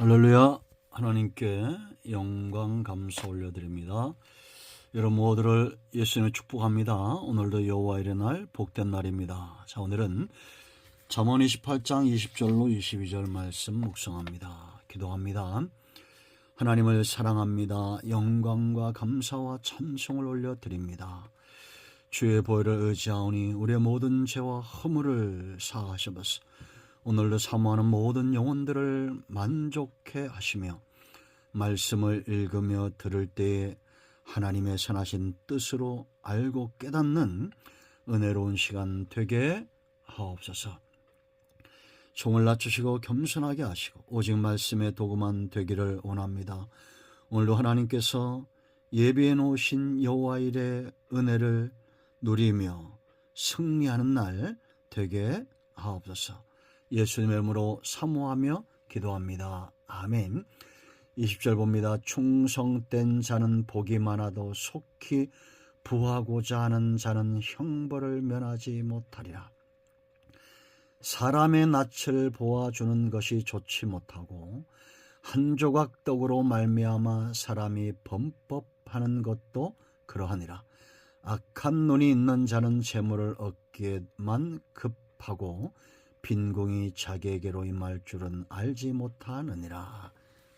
할렐루야 하나님께 영광 감사 올려드립니다. 여러분 모두를 예수님의 축복합니다. 오늘도 여호와 일의 날 복된 날입니다. 자 오늘은 잠언 28장 20절로 22절 말씀 묵상합니다. 기도합니다. 하나님을 사랑합니다. 영광과 감사와 찬송을 올려드립니다. 주의 보혈을 의지하오니 우리의 모든 죄와 허물을 사하셔서 오늘도 사모하는 모든 영혼들을 만족해 하시며 말씀을 읽으며 들을 때에 하나님의 선하신 뜻으로 알고 깨닫는 은혜로운 시간 되게 하옵소서. 종을 낮추시고 겸손하게 하시고 오직 말씀의 도구만 되기를 원합니다. 오늘도 하나님께서 예비해 놓으신 여호와 일의 은혜를 누리며 승리하는 날 되게 하옵소서. 예수님의 이름으로 사모하며 기도합니다. 아멘. 20절 봅니다. 충성된 자는 복이 많아도 속히 부하고자 하는 자는 형벌을 면하지 못하리라. 사람의 낯을 보아주는 것이 좋지 못하고 한 조각 떡으로 말미암아 사람이 범법하는 것도 그러하니라. 악한 눈이 있는 자는 재물을 얻기에만 급하고 빈궁이 자기에게로 임할 줄은 알지 못하느니라.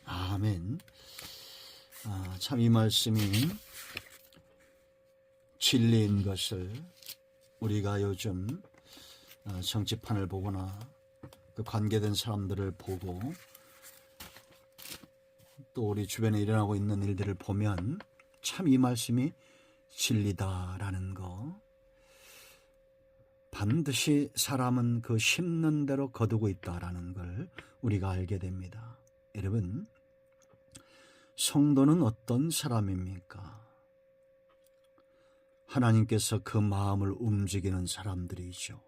아멘. 아, 참 이 말씀이 진리인 것을 우리가 요즘 어, 정치판을 보거나 그 관계된 사람들을 보고 또 우리 주변에 일어나고 있는 일들을 보면 참 이 말씀이 진리다라는 거 반드시 사람은 그 심는 대로 거두고 있다라는 걸 우리가 알게 됩니다. 여러분, 성도는 어떤 사람입니까? 하나님께서 그 마음을 움직이는 사람들이죠.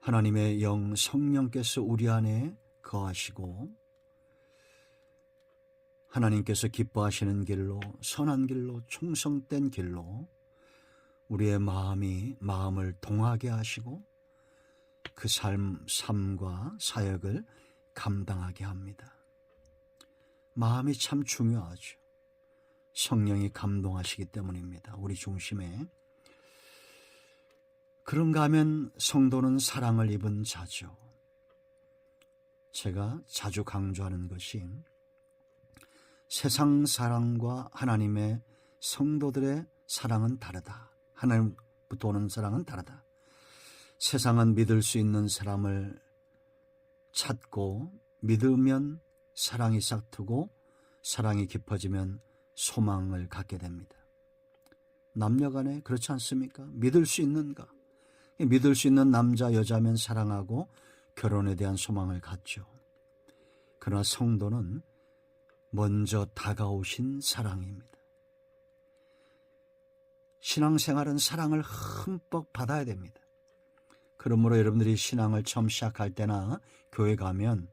하나님의 영 성령께서 우리 안에 거하시고 하나님께서 기뻐하시는 길로 선한 길로 충성된 길로 우리의 마음이 마음을 동하게 하시고 그 삶, 삶과 사역을 감당하게 합니다. 마음이 참 중요하죠. 성령이 감동하시기 때문입니다. 우리 중심에. 그런가 하면 성도는 사랑을 입은 자죠. 제가 자주 강조하는 것이 세상 사랑과 하나님의 성도들의 사랑은 다르다. 하나님부터 오는 사랑은 다르다. 세상은 믿을 수 있는 사람을 찾고 믿으면 사랑이 싹트고 사랑이 깊어지면 소망을 갖게 됩니다. 남녀 간에 그렇지 않습니까? 믿을 수 있는가? 믿을 수 있는 남자, 여자면 사랑하고 결혼에 대한 소망을 갖죠. 그러나 성도는 먼저 다가오신 사랑입니다. 신앙생활은 사랑을 흠뻑 받아야 됩니다. 그러므로 여러분들이 신앙을 처음 시작할 때나 교회 가면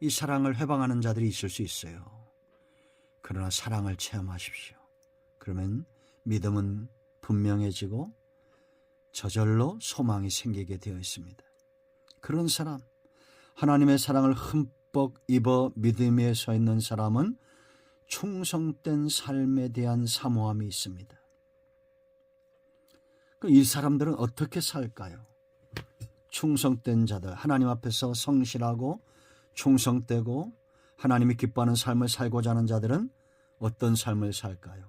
이 사랑을 회방하는 자들이 있을 수 있어요. 그러나 사랑을 체험하십시오. 그러면 믿음은 분명해지고 저절로 소망이 생기게 되어 있습니다. 그런 사람, 하나님의 사랑을 흠뻑 입어 믿음에 서 있는 사람은 충성된 삶에 대한 사모함이 있습니다. 이 사람들은 어떻게 살까요? 충성된 자들, 하나님 앞에서 성실하고 충성되고 하나님이 기뻐하는 삶을 살고자 하는 자들은 어떤 삶을 살까요?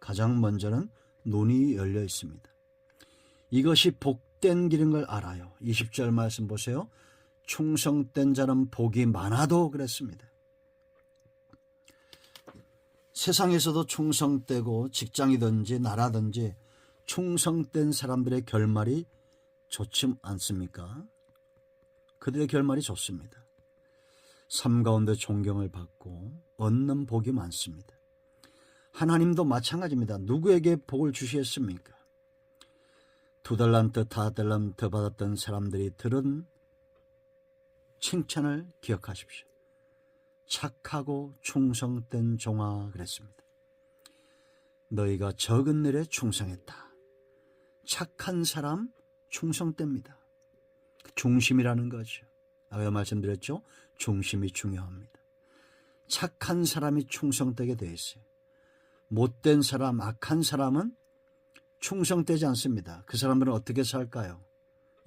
가장 먼저는 눈이 열려 있습니다. 이것이 복된 길인 걸 알아요. 20절 말씀 보세요. 충성된 자는 복이 많아도 그랬습니다. 세상에서도 충성되고 직장이든지 나라든지 충성된 사람들의 결말이 좋지 않습니까? 그들의 결말이 좋습니다. 삶 가운데 존경을 받고 얻는 복이 많습니다. 하나님도 마찬가지입니다. 누구에게 복을 주시겠습니까? 두 달란트, 다 달란트 받았던 사람들이 들은 칭찬을 기억하십시오. 착하고 충성된 종아 그랬습니다. 너희가 적은 일에 충성했다. 착한 사람 충성됩니다. 그 중심이라는 거죠. 아까 말씀드렸죠? 중심이 중요합니다. 착한 사람이 충성되게 돼 있어요. 못된 사람, 악한 사람은 충성되지 않습니다. 그 사람들은 어떻게 살까요?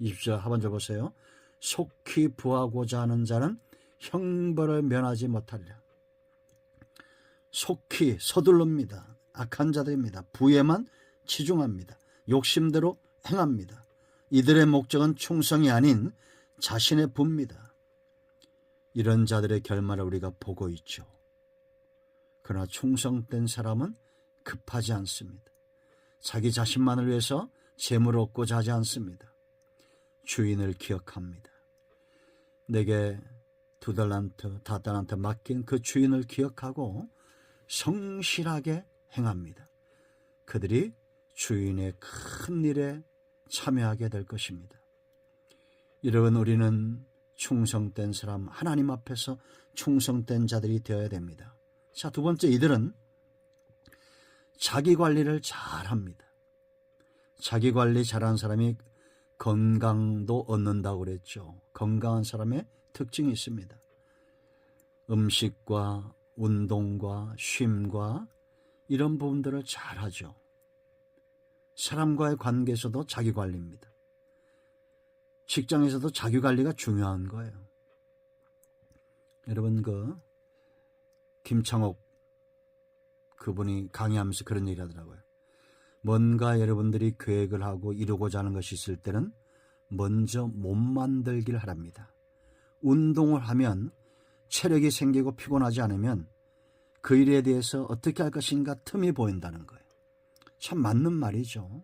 20절 하반절 보세요. 속히 부하고자 하는 자는 형벌을 면하지 못하리라. 속히 서둘릅니다. 악한 자들입니다. 부에만 치중합니다. 욕심대로 행합니다. 이들의 목적은 충성이 아닌 자신의 부입니다. 이런 자들의 결말을 우리가 보고 있죠. 그러나 충성된 사람은 급하지 않습니다. 자기 자신만을 위해서 재물을 얻고자 하지 않습니다. 주인을 기억합니다. 내게 두 달란트, 다 달란트 맡긴 그 주인을 기억하고 성실하게 행합니다. 그들이 주인의 큰 일에 참여하게 될 것입니다. 여러분, 우리는 충성된 사람, 하나님 앞에서 충성된 자들이 되어야 됩니다. 자, 두 번째, 이들은 자기 관리를 잘 합니다. 자기 관리 잘하는 사람이 건강도 얻는다고 그랬죠. 건강한 사람의 특징이 있습니다. 음식과 운동과 쉼과 이런 부분들을 잘 하죠. 사람과의 관계에서도 자기 관리입니다. 직장에서도 자기 관리가 중요한 거예요. 여러분 그 김창옥 그분이 강의하면서 그런 얘기 하더라고요. 뭔가 여러분들이 계획을 하고 이루고자 하는 것이 있을 때는 먼저 몸 만들기를 하랍니다. 운동을 하면 체력이 생기고 피곤하지 않으면 그 일에 대해서 어떻게 할 것인가 틈이 보인다는 거예요. 참 맞는 말이죠.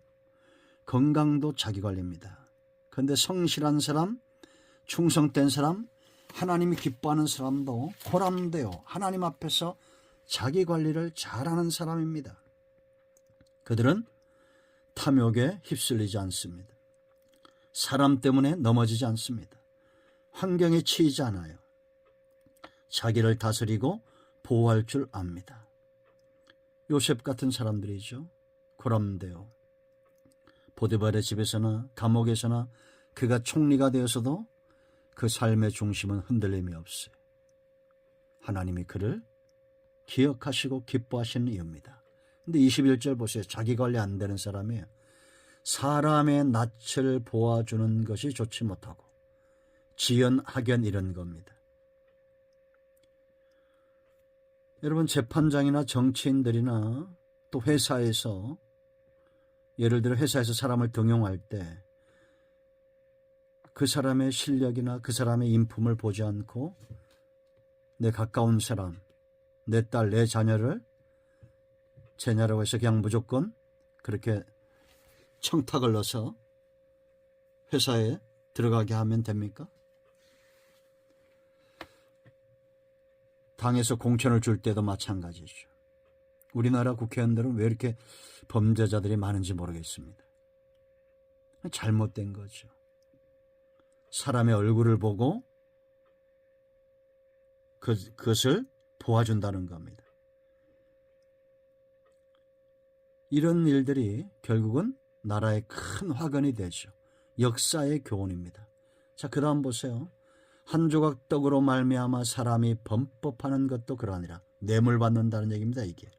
건강도 자기 관리입니다. 그런데 성실한 사람, 충성된 사람, 하나님이 기뻐하는 사람도 보람되어 하나님 앞에서 자기 관리를 잘하는 사람입니다. 그들은 탐욕에 휩쓸리지 않습니다. 사람 때문에 넘어지지 않습니다. 환경에 치이지 않아요. 자기를 다스리고 보호할 줄 압니다. 요셉 같은 사람들이죠. 고람되어 보디발의 집에서나 감옥에서나 그가 총리가 되어서도 그 삶의 중심은 흔들림이 없어요. 하나님이 그를 기억하시고 기뻐하시는 이유입니다. 근데 21절 보세요. 자기 관리 안 되는 사람이에요. 사람의 낯을 보아주는 것이 좋지 못하고 지연 학연 이런 겁니다. 여러분 재판장이나 정치인들이나 또 회사에서 예를 들어 회사에서 사람을 등용할 때 그 사람의 실력이나 그 사람의 인품을 보지 않고 내 가까운 사람, 내 딸, 내 자녀를 제냐라고 해서 그냥 무조건 그렇게 청탁을 넣어서 회사에 들어가게 하면 됩니까? 당에서 공천을 줄 때도 마찬가지죠. 우리나라 국회의원들은 왜 이렇게 범죄자들이 많은지 모르겠습니다. 잘못된 거죠. 사람의 얼굴을 보고 그, 그것을 도와준다는 겁니다. 이런 일들이 결국은 나라의 큰 화근이 되죠. 역사의 교훈입니다. 자, 그 다음 보세요. 한 조각 떡으로 말미암아 사람이 범법하는 것도 그러하니라. 뇌물 받는다는 얘기입니다, 이게.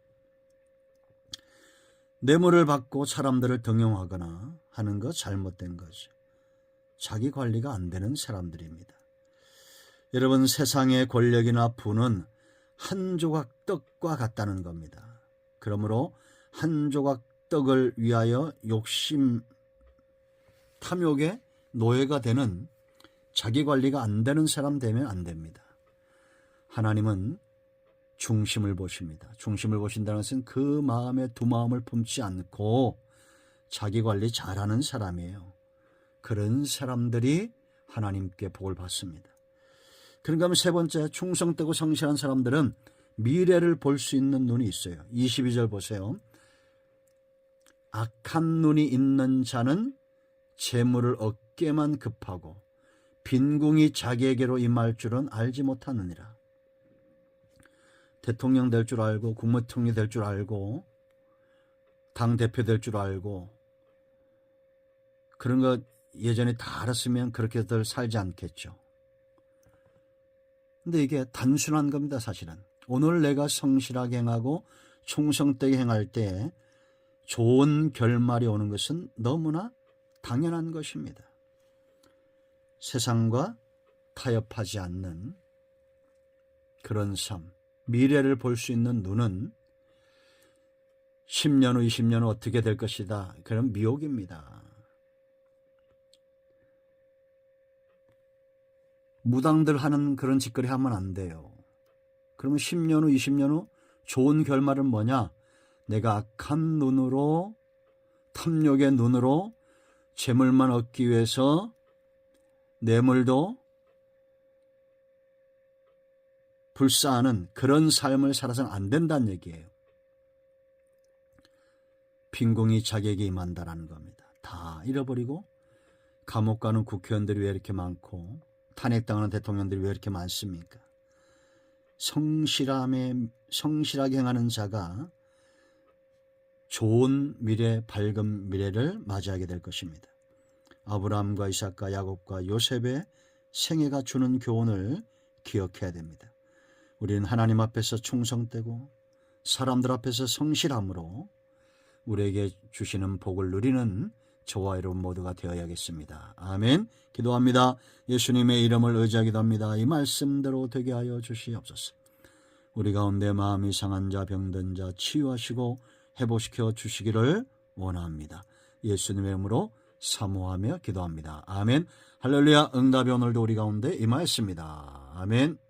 뇌물을 받고 사람들을 등용하거나 하는 거 잘못된 거죠. 자기 관리가 안 되는 사람들입니다. 여러분 세상의 권력이나 부는 한 조각 떡과 같다는 겁니다. 그러므로 한 조각 떡을 위하여 욕심, 탐욕의 노예가 되는 자기 관리가 안 되는 사람 되면 안 됩니다. 하나님은 중심을 보십니다. 중심을 보신다는 것은 그 마음에 두 마음을 품지 않고 자기 관리 잘하는 사람이에요. 그런 사람들이 하나님께 복을 받습니다. 그런가 하면 세 번째, 충성되고 성실한 사람들은 미래를 볼 수 있는 눈이 있어요. 22절 보세요. 악한 눈이 있는 자는 재물을 얻게만 급하고 빈궁이 자기에게로 임할 줄은 알지 못하느니라. 대통령 될 줄 알고 국무총리 될 줄 알고 당 대표 될 줄 알고 그런 거 예전에 다 알았으면 그렇게들 살지 않겠죠. 근데 이게 단순한 겁니다, 사실은. 오늘 내가 성실하게 행하고 충성되게 행할 때 좋은 결말이 오는 것은 너무나 당연한 것입니다. 세상과 타협하지 않는 그런 삶, 미래를 볼 수 있는 눈은 10년 후, 20년 후 어떻게 될 것이다. 그런 미혹입니다. 무당들 하는 그런 짓거리 하면 안 돼요. 그러면 10년 후, 20년 후 좋은 결말은 뭐냐? 내가 악한 눈으로, 탐욕의 눈으로 재물만 얻기 위해서 뇌물도 불사하는 그런 삶을 살아서는 안 된다는 얘기예요. 빈궁이 자기에게 임한다라는 겁니다. 다 잃어버리고 감옥 가는 국회의원들이 왜 이렇게 많고 탄핵당하는 대통령들이 왜 이렇게 많습니까? 성실함에 성실하게 행하는 자가 좋은 미래, 밝은 미래를 맞이하게 될 것입니다. 아브라함과 이삭과 야곱과 요셉의 생애가 주는 교훈을 기억해야 됩니다. 우리는 하나님 앞에서 충성되고 사람들 앞에서 성실함으로 우리에게 주시는 복을 누리는 저와 여러분 모두가 되어야겠습니다. 아멘. 기도합니다. 예수님의 이름을 의지하기도 합니다. 이 말씀대로 되게 하여 주시옵소서. 우리 가운데 마음이 상한 자, 병든 자 치유하시고 회복시켜 주시기를 원합니다. 예수님의 이름으로 사모하며 기도합니다. 아멘. 할렐루야. 응답이 오늘도 우리 가운데 임하였습니다. 아멘.